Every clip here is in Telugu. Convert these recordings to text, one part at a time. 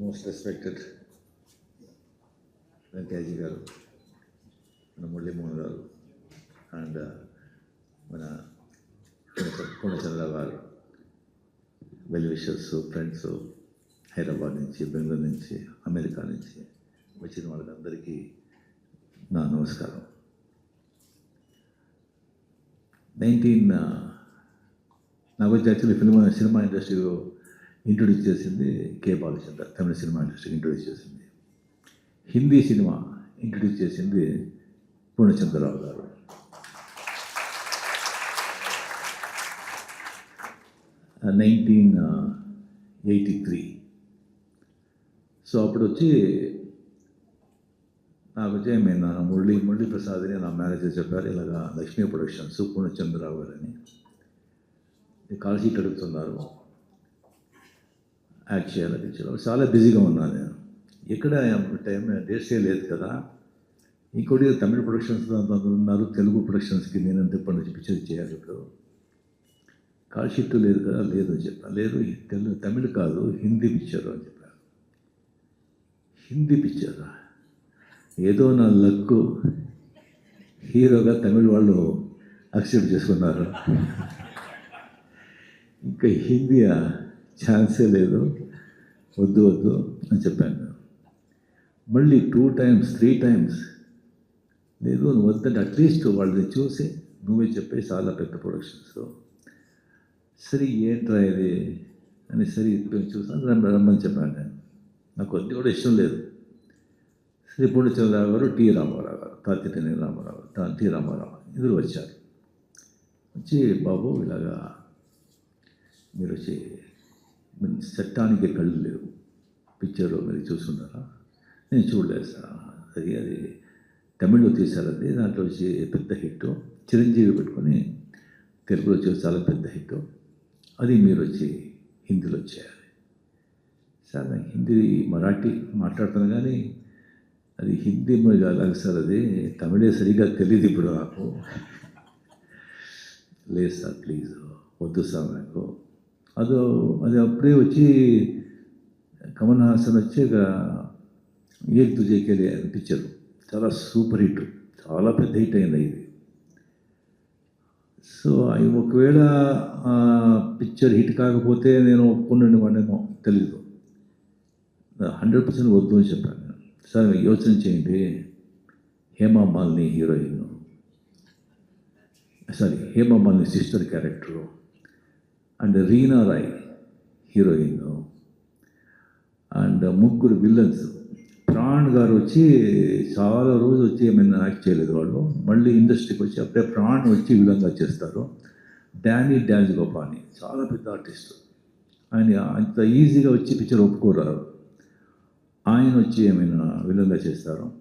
మోస్ట్ రెస్పెక్టెడ్ వెంకయ్యజీ గారు మన మురళీమోహన్ గారు అండ్ మన పూర్ణ- గారు. వెల్ విషర్స్ ఫ్రెండ్స్ హైదరాబాద్ నుంచి బెంగళూరు నుంచి అమెరికా నుంచి వచ్చిన వాళ్ళందరికీ నా నమస్కారం. నైన్టీన్ నాకు వచ్చి యాక్చువల్లీ ఫిల్మ్ సినిమా ఇండస్ట్రీలో ఇంట్రొడ్యూస్ చేసింది కే బాలచంద్ర తమిళ సినిమా ఇండస్ట్రీకి ఇంట్రొడ్యూస్ చేసింది. హిందీ సినిమా ఇంట్రొడ్యూస్ చేసింది పూర్ణచంద్రరావు గారు. నైన్టీన్ ఎయిటీ త్రీ సో అప్పుడు వచ్చి నాకు వచ్చి నేను నా మురళి మురళీ ప్రసాద్ అని నా మేనేజర్ చెప్పారు ఇలాగా లక్ష్మీ ప్రొడక్షన్స్ పూర్ణచంద్రరావు గారు అని కాల్ షీట్ అడుగుతున్నారు. యాక్ట్ చేయాలి అది చేయాలి. చాలా బిజీగా ఉన్నాను నేను ఎక్కడ టైం డేట్సే లేదు కదా. ఇంకోటి తమిళ ప్రొడక్షన్స్ ఉన్నారు. తెలుగు ప్రొడక్షన్స్కి నేను ఎంత ఇప్పటి నుంచి పిక్చర్ చేయాలి ఇప్పుడు. కాల్ షీట్ లేదు కదా లేదు అని చెప్పాను. లేదు తెలుగు తమిళ కాదు హిందీ పిక్చర్ అని చెప్పారు హిందీ పిక్చర్. ఏదో నా లక్కు. హీరోగా తమిళ వాళ్ళు అక్సెప్ట్ చేసుకున్నారు. ఇంకా హిందీ ఛాన్సే లేదు. వద్దు వద్దు అని చెప్పాను. మళ్ళీ టూ టైమ్స్ త్రీ టైమ్స్ లేదు నువ్వు వద్దంటే అట్లీస్ట్ వాళ్ళని చూసి నువ్వే చెప్పే చాలా పెద్ద ప్రొడక్షన్స్ సరే ఏంట్రా ఇది అని సరే చూసాను రమ్మని చెప్పాను నేను. నాకు కొద్ది కూడా ఇష్టం లేదు. శ్రీ పూర్ణచంద్రరావు గారు టి రామారావు గారు తాతిటని రామారావు గారు టి రామారావు ఇద్దరు వచ్చారు. వచ్చి బాబు ఇలాగా మీరు వచ్చి చట్టానికి కళ్ళు లేవు పిక్చర్లో మీరు చూస్తున్నారా నేను చూడలేదు సార్ అది అది తమిళ్ళో తీశారు దాంట్లో వచ్చి పెద్ద హిట్ చిరంజీవి పెట్టుకొని తెలుగులో వచ్చి చాలా పెద్ద హిట్ అది మీరు వచ్చి హిందీలో చేయాలి సార్ నాకు హిందీ మరాఠీ మాట్లాడుతాను కానీ అది హిందీ మీద అలాగే సార్ అది తమిళే సరిగా తెలియదు ఇప్పుడు నాకు లేదు సార్ ప్లీజ్ వద్దు సార్ నాకు అది అది అప్పుడే వచ్చి కమల్ హాసన్ వచ్చి ఇక ఏక్ తుజేకెళ్ళి పిక్చర్ చాలా సూపర్ హిట్ చాలా పెద్ద హిట్ అయింది ఇది సో అవి ఒకవేళ పిక్చర్ హిట్ కాకపోతే నేను ఒప్పుకున్నాను వాడేమో తెలీదు హండ్రెడ్ పర్సెంట్ వద్దు అని చెప్పాను నేను. సార్ యోచన చేయండి Hema Malini heroine sorry Hema Malini sister character and Reena Roy heroine. And ముగ్గురు విల్లన్స్. ప్రాణ్ గారు వచ్చి చాలా రోజు వచ్చి ఏమైనా యాక్ట్ చేయలేదు వాళ్ళు. మళ్ళీ ఇండస్ట్రీకి వచ్చి అప్పుడే ప్రాణ్ వచ్చి విలన్గా చేస్తారు. డానీ డ్యాన్స్ గోపాని చాలా పెద్ద ఆర్టిస్ట్. ఆయన అంత ఈజీగా వచ్చి పిక్చర్ ఒప్పుకోరారు. ఆయన వచ్చి ఏమైనా విలన్గా చేస్తారు.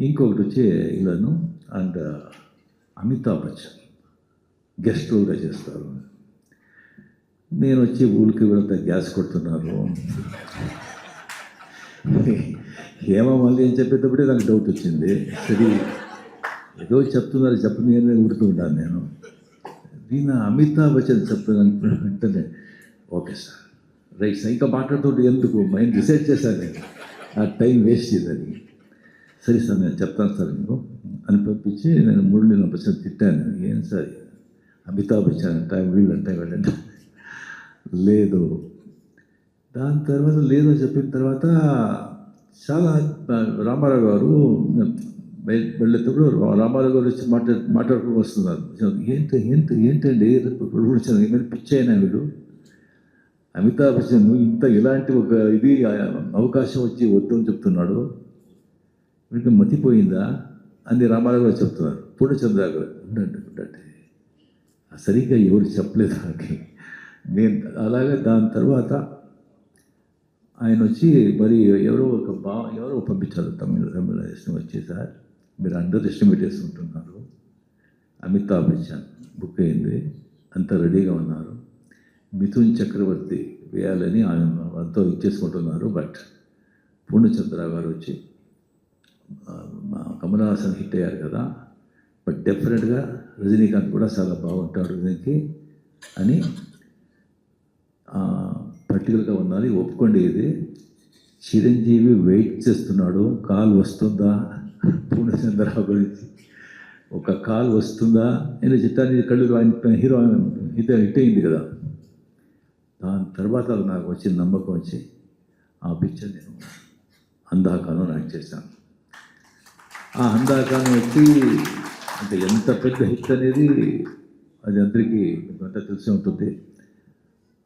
ఇంకొకటి వచ్చి ఇలాను అండ్ అమితాబ్ బచ్చన్ గెస్ట్ రోల్గా చేస్తారు. నేను వచ్చి ఊరికి వెళ్తే గ్యాస్ కొడుతున్నారు. ఏమో మళ్ళీ ఏం చెప్పేటప్పుడే నాకు డౌట్ వచ్చింది. సరే ఏదో చెప్తున్నారు చెప్పని అని ఊరుకుంటాను నేను. దీని అమితాబ్ బచ్చన్ చెప్తాను వెంటనే. Okay sir. రైట్ సార్ ఇంకా మాట్లాడుతుంటే ఎందుకు? మైండ్ డిసైడ్ చేశాను నేను. ఆ టైం వేస్ట్ చేయాలి సరే సార్ నేను చెప్తాను సార్ మీకు. అని పంపించి నేను మురళి బచ్చన్ తిట్టాను. ఏం సార్ అమితాబ్ బచ్చన్ అంటే వీళ్ళంటే వీళ్ళంట. లేదు. దాని తర్వాత లేదు చెప్పిన తర్వాత చాలా రామారావు గారు వెళ్ళేటప్పుడు రామారావు గారు వచ్చి మాట్లా మాట్లాడుకుని వస్తున్నారు. ఏంటి ఏంటి ఏంటండి? ప్రొడ్యూసర్ ఏమైనా పిచ్చి అయినా వీడు? అమితాబ్ బచ్చన్ ఇంత ఇలాంటి ఒక ఇది అవకాశం వచ్చి వద్దు అని చెప్తున్నాడు. వీడికి మతిపోయిందా అని రామారావు గారు చెప్తున్నారు. పూర్ణచంద్ర గారు ఉండండి ఉండండి. సరిగ్గా ఎవరు చెప్పలేదు నాకు. నేను అలాగే దాని తర్వాత ఆయన వచ్చి మరి ఎవరో ఒక బా ఎవరో పంపించారు తమిళ తమిళ దేశం వచ్చి సార్ మీరు అండర్ ఎస్టిమేట్ చేసుకుంటున్నారు అమితాబ్ బచ్చన్ బుక్ అయింది. అంతా రెడీగా ఉన్నారు. మిథున్ చక్రవర్తి వేయాలని ఆయన అంతా ఇచ్చేసుకుంటున్నారు. బట్ పూర్ణచంద్ర గారు వచ్చి కమలహాసన్ కమల్ హాసన్ హిట్ అయ్యారు కదా. బట్ డెఫినెట్గా రజనీకాంత్ కూడా చాలా బాగుంటాడు దీనికి అని పర్టికులర్గా ఉన్నది ఒప్పుకోండి ఇది. చిరంజీవి వెయిట్ చేస్తున్నాడు. కాల్ వస్తుందా? పూర్ణచంద్రరావు గురించి. ఒక కాల్ వస్తుందా? నేను చిత్తాన్ని కళ్ళు ఆయన హీరో హిట్ హిట్ అయింది కదా. దాని తర్వాత నాకు వచ్చిన నమ్మకం వచ్చి ఆ పిక్చర్ నేను అందాకాను యాక్ట్ చేశాను. ఆ అందాకాను వచ్చి అంటే ఎంత పెద్ద హిట్ అనేది అది అందరికీ మీకు అంతా తెలిసి ఉంటుంది.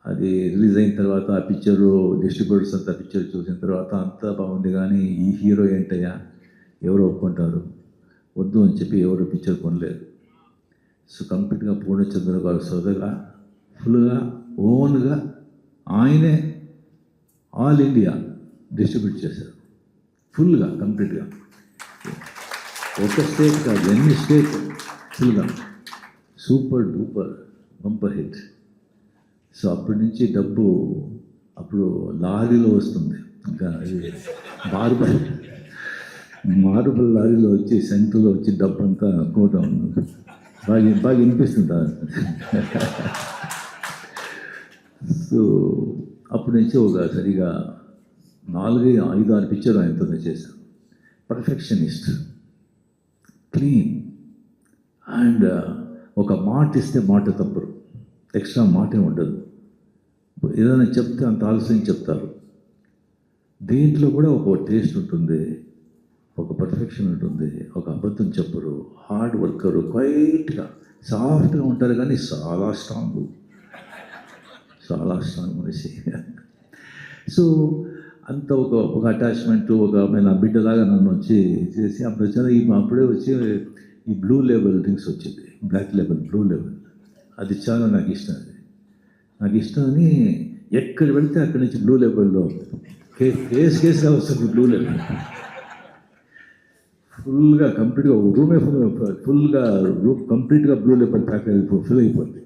అది రిలీజ్ అయిన తర్వాత ఆ పిక్చరు డిస్ట్రిబ్యూటర్స్ అంతా పిక్చర్ చూసిన తర్వాత అంతా బాగుంది కానీ ఈ హీరో ఏంటయ్యా? ఎవరు ఒప్పుకుంటారు? వద్దు అని చెప్పి ఎవరు పిక్చర్ కొనలేదు. సో కంప్లీట్గా పూర్ణచంద్ర గారు సొదగా ఫుల్గా ఓన్గా ఆయనే ఆల్ ఇండియా డిస్ట్రిబ్యూట్ చేశారు. ఫుల్గా కంప్లీట్గా. ఒక స్టేట్ కాదు ఎన్ని స్టేట్ ఫుల్గా. Super duper bumper hit. So అప్పటి నుంచి డబ్బు అప్పుడు లారీలో వస్తుంది. ఇంకా అది మార్బల్ మార్బల్ లారీలో వచ్చి సెంటర్లో వచ్చి డబ్బు అంతా కోట ఉంది బాగా బాగా వినిపిస్తుంది సో అప్పటి నుంచి ఒక సరిగా నాలుగు ఐదు ఆరు పిక్చర్ ఆయనతోనే చేశాను. పర్ఫెక్షనిస్ట్ క్లీన్ అండ్ ఒక మాట ఇస్తే మాట తప్పరు. ఎక్స్ట్రా మాటే ఉండదు. ఏదైనా చెప్తే అంత ఆలస్యం చెప్తారు. దీంట్లో కూడా ఒక టేస్ట్ ఉంటుంది ఒక పర్ఫెక్షన్ ఉంటుంది ఒక అబద్ధం చెప్పరు హార్డ్ వర్కరు క్వైట్గా సాఫ్ట్గా ఉంటారు కానీ చాలా స్ట్రాంగ్. చాలా స్ట్రాంగ్ మనిషి. సో అంత ఒక ఒక అటాచ్మెంట్ ఒక నా బిడ్డలాగా నన్ను వచ్చి చేసి అప్పుడు వచ్చాను ఈ అప్పుడే వచ్చి ఈ బ్లూ లెవెల్ డ్రింక్స్ వచ్చింది బ్లాక్ లెవెల్ బ్లూ లెవెల్ అది చాలా నాకు ఇష్టం అది. నాకు ఇష్టం అని ఎక్కడ పెడితే అక్కడి నుంచి బ్లూ లెవెల్లో కే కేసు కేసుగా వస్తుంది బ్లూ లెవెల్ ఫుల్గా కంప్లీట్గా ఒక రూమే ఫుల్ ఫుల్గా రూమ్ కంప్లీట్గా బ్లూ లెవెల్ ప్యాక్ అయిపో ఫిల్ అయిపోయింది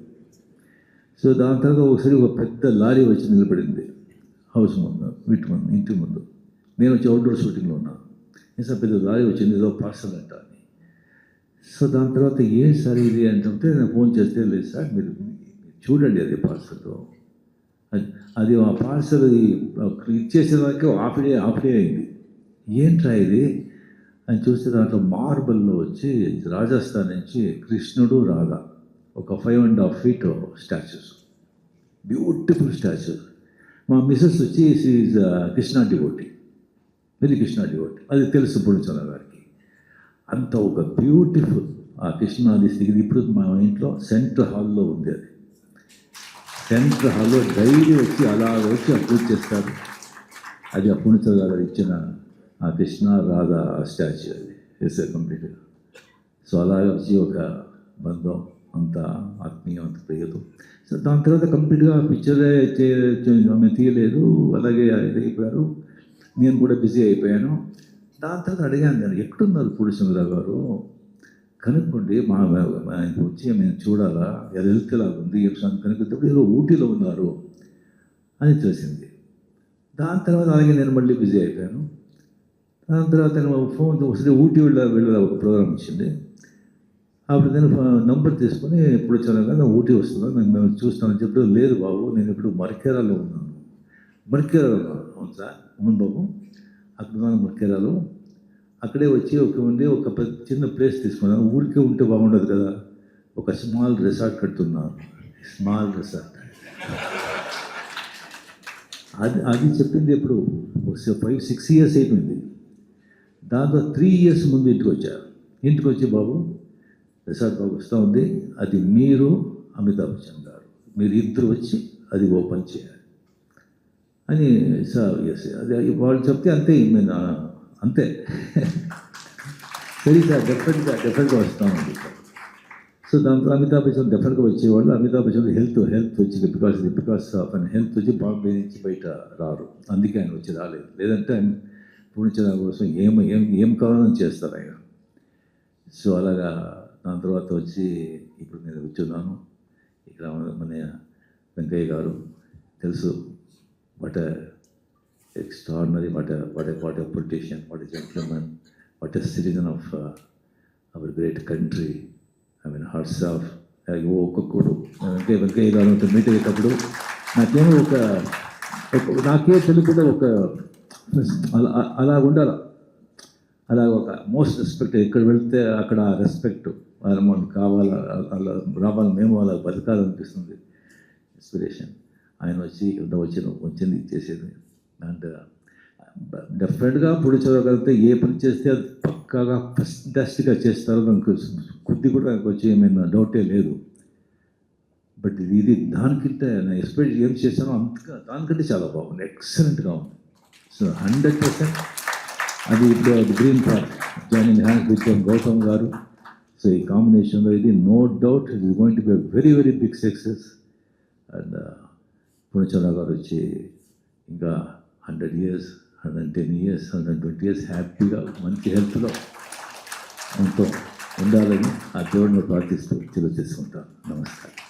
సో దాని తర్వాత ఒకసారి ఒక పెద్ద లారీ వచ్చి నిలబడింది. హౌస్ ముందు వీటి ముందు ఇంటి ముందు. నేను వచ్చి అవుట్డోర్ షూటింగ్లో ఉన్నాను. సార్ పెద్ద లారీ వచ్చింది ఏదో పార్సల్ అంట. సో దాని తర్వాత ఏం సార్ ఇది అంటుంటే నేను ఫోన్ చేస్తే లేదు సార్ మీరు చూడండి అది పార్సల్ అది అది ఆ పార్సల్ ఇచ్చేసేదానికి హాఫ్ డే హాఫ్ డే అయింది. ఏంట్రా ఇది? అని చూస్తే దాంట్లో మార్బల్లో వచ్చి రాజస్థాన్ నుంచి కృష్ణుడు రాధా ఒక five and half feet statues. Beautiful statues. మా మిస్సెస్ వచ్చి is Krishna devotee very Krishna devotee అది తెలుసు పుణ్యచంద్ర గారికి. అంత ఒక బ్యూటిఫుల్ ఆ కృష్ణాది స్థితి ఇప్పుడు మా ఇంట్లో సెంట్రల్ హాల్లో ఉంది అది. సెంట్రల్ హాల్లో డైలీ వచ్చి అలా వచ్చి అప్రూవ్ చేస్తారు. అది అప్పుడు పుణిచల గారు ఇచ్చిన ఆ కృష్ణ రాధా స్టాచ్యూ అది. వేసారు కంప్లీట్గా సో అలా వచ్చి ఒక బంధం అంత ఆత్మీయం అంత ప్రియతం సో దాని తర్వాత కంప్లీట్గా పిక్చరే ఆమె తీయలేదు. అలాగే ఇది అయిపోయారు. నేను కూడా బిజీ అయిపోయాను. దాని తర్వాత అడిగాను నేను ఎక్కడున్నారు పూడిచంద్రరావు గారు? కనుక్కోండి మా ఆయనకు వచ్చి మేము చూడాలా? ఎలా హెల్త్ ఎలా ఉంది కనుక్కుంటే ఏదో ఊటీలో ఉన్నారు అని తెలిసింది. దాని తర్వాత అలాగే నేను మళ్ళీ బిజీ అయిపోయాను. దాని తర్వాత నేను ఫోన్ వస్తే ఊటీ వెళ్ళ వెళ్ళే ఒక ప్రోగ్రామ్ వచ్చింది. అప్పుడు నేను నంబర్ తీసుకొని ఎప్పుడు వచ్చాను కదా ఊటీ వస్తుందా? నేను మేము చూస్తానని చెప్పి లేదు బాబు నేను ఇప్పుడు మరికేరాలో ఉన్నాను. మరికేరాలో ఉన్నాను అవును సార్ అవును బాబు. అక్కడ ఉన్నాను మరికేరాలో అక్కడే వచ్చి ఒక ఉండి ఒక చిన్న ప్లేస్ తీసుకున్నాను. ఊరికే ఉంటే బాగుండదు కదా. ఒక స్మాల్ రిసార్ట్ కడుతున్నాను స్మాల్ రిసార్ట్ అది అది చెప్పింది ఎప్పుడు? ఫైవ్ సిక్స్ ఇయర్స్ అయిపోయింది. దాంతో త్రీ ఇయర్స్ ముందు ఇంటికి వచ్చారు ఇంటికి వచ్చి బాబు రిసార్ట్ బాబు వస్తూ ఉంది. అది మీరు అమితాబ్ బచ్చన్ గారు. మీరు ఇద్దరు వచ్చి అది ఓపెన్ చేయాలి. అని సార్ ఎస్ అది వాళ్ళు చెప్తే అంతే మేము అంతే. సరే సార్ డెఫరెంట్గా డెఫరెంట్గా వస్తామండి సో దాంతో అమితాబ్ బచ్చన్ డెఫరెంట్గా వచ్చేవాళ్ళు. అమితాబ్ బచ్చన్ హెల్త్ హెల్త్ వచ్చింది. Because because of and health వచ్చి బాంబే నుంచి బయట రారు. అందుకే ఆయన వచ్చి రాలేదు. లేదంటే ఆయన పూర్ణచంద్ర కోసం ఏం ఏం ఏం కావాలని చేస్తారు ఆయన? సో అలాగా దాని తర్వాత వచ్చి ఇప్పుడు నేను కూర్చున్నాను. ఇక్కడ మన వెంకయ్య గారు తెలుసు. Extraordinary what what what a politician what a gentlemen what a citizen of our great country I mean hearts of ఒక్కొక్కడు వెంకయ్య వెంకయ్య గారు మీట్ అయ్యేటప్పుడు నాకేమో ఒక నాకే తెలియకుండా ఒక అలా అలా ఉండాలి. అలా ఒక మోస్ట్ రెస్పెక్ట్ ఎక్కడ వెళ్తే అక్కడ రెస్పెక్ట్ వాళ్ళ మనకు కావాలా అలా రావాలి మేము అలా బతకాలనిపిస్తుంది. ఇన్స్పిరేషన్ ఆయన వచ్చి ఇంత వచ్చిన వచ్చింది చేసేది. అండ్ డెఫినెట్గా uh, పొడి చదవగలిగితే ఏ పని చేస్తే అది పక్కాగా ఫస్టాస్టిక్గా చేస్తారో నాకు కొద్ది కూడా నాకు వచ్చి ఏమైనా డౌటే లేదు. బట్ ఇది ఇది దానికంటే నేను ఎక్స్పెక్ట్ ఏం చేశానో అంతగా దానికంటే చాలా బాగుంది. ఎక్సలెంట్గా ఉంది. సో హండ్రెడ్ పర్సెంట్ అది ఇప్పుడు అది green park joining hands with Gautam garu. So ఈ కాంబినేషన్లో ఇది no doubt it is going to be very very big success and Purnachandra garu వచ్చి ఇంకా hundred years hundred ten years hundred twenty years హ్యాపీగా మంచి హెల్త్లో ఎంతో ఉండాలని ఆ దేవుడిని ప్రార్థిస్తూ తెలియజేసుకుంటాను నమస్కారం.